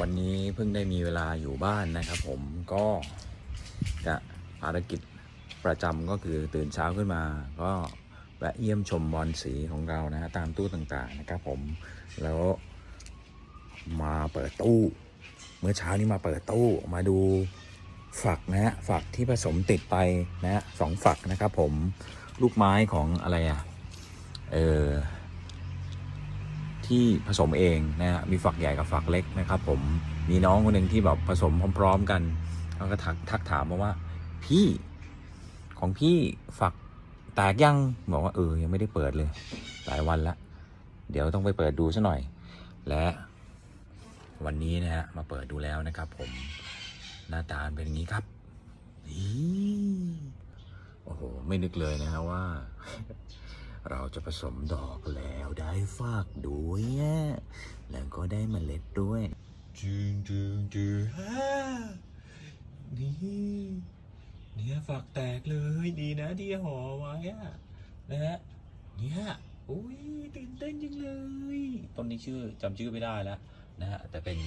วันนี้เพิ่งได้มีเวลาอยู่บ้านนะครับ ผมก็จะภารกิจประจำก็คือตื่นเช้าขึ้นมา ก็แวะเยี่ยมชมบอลสีของเรานะฮะตามตู้ต่างๆนะครับ ผมแล้วมาเปิดตู้ เมื่อเช้านี้มาเปิดตู้มาดูฝักนะฮะฝักที่ผสมติดไปนะฮะสองฝักนะครับ ผมลูกไม้ของอะไรอะเออ ที่ผสมเองนะฮะมีฝักใหญ่กับฝักเล็กนะครับ ผมมีน้องคนหนึ่งที่แบบผสมพร้อม ๆ กันเขาก็ทักทักถามมาว่า พี่ของพี่ฝักแตกยังบอกว่าเออยังไม่ได้เปิดเลยหลายวันละเดี๋ยวต้องไปเปิดดูซะหน่อย และวันนี้นะฮะมาเปิดดูแล้วนะครับ ผมหน้าตาเป็นอย่างนี้ครับนี่โอ้โห ไม่นึกเลยนะฮะว่า เราจะผสมดอกแล้วได้ฝากด้วยอะแล้วก็ได้เมล็ดด้วยจึงจึงจึงฮ่านี่เนี่ยฝากแตกเลยดีนะที่ห่อไว้อะนะฮะเนี่ยอุ้ยตื่นเต้นจังเลยต้นนี้ชื่อจำชื่อไม่ได้แล้วนะฮะแต่เป็น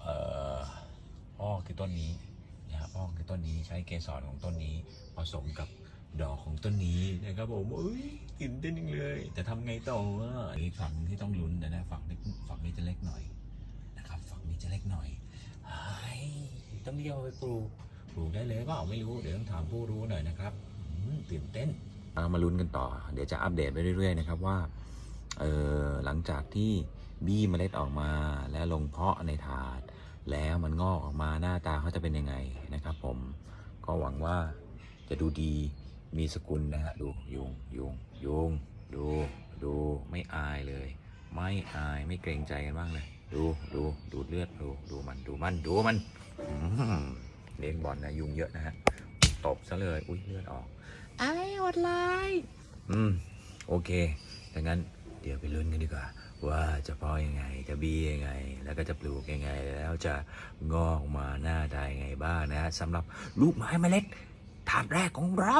เอ่ออ้อคือต้นนี้นะครับอ้อคือต้นนี้ใช้เกสรของต้นนี้ผสมกับ ดอกของต้นนี้นะครับผมเอ้ยตื่นเต้นจริงเลย แต่ทำไงต่ออะอีกฝั่งที่ต้องลุ้นนะนะฝั่งนี้ฝั่งนี้จะเล็กหน่อยนะครับ ฝั่งนี้จะเล็กหน่อยไอ้ต้องเรียกไปปลูกปลูกได้เลยเปล่าไม่รู้เดี๋ยวต้องถามผู้รู้หน่อยนะครับตื่นเต้นมาลุ้นกันต่อ เดี๋ยวจะอัปเดตไปเรื่อยๆนะครับว่าเออหลังจากที่บี้เมล็ดออกมาและลงเพาะในถาด แล้วมันงอกออกมาหน้าตาเขาจะเป็นยังไงนะครับ ผมก็หวังว่าจะดูดี มีสกุลนะฮะดูยุงยุงยุงดูดูไม่อายเลย ไม่อายไม่เกรงใจกันบ้างเลยดูดูดูดเลือดดูดูมันดูมันดูมันอืมเล่นบอลนะยุงเยอะนะฮะตบซะเลยอุ้ยเลือดออกไอ้อดไลน์อืมโอเคดังนั้นเดี๋ยวไปลุ้นกันดีกว่า ว่าจะเพาะยังไงจะบียังไง แล้วก็จะปลูกยังไง แล้วจะงอกมาหน้าตายังไงบ้างนะฮะสำหรับลูกไม้เมล็ด ถาดแรกของเรา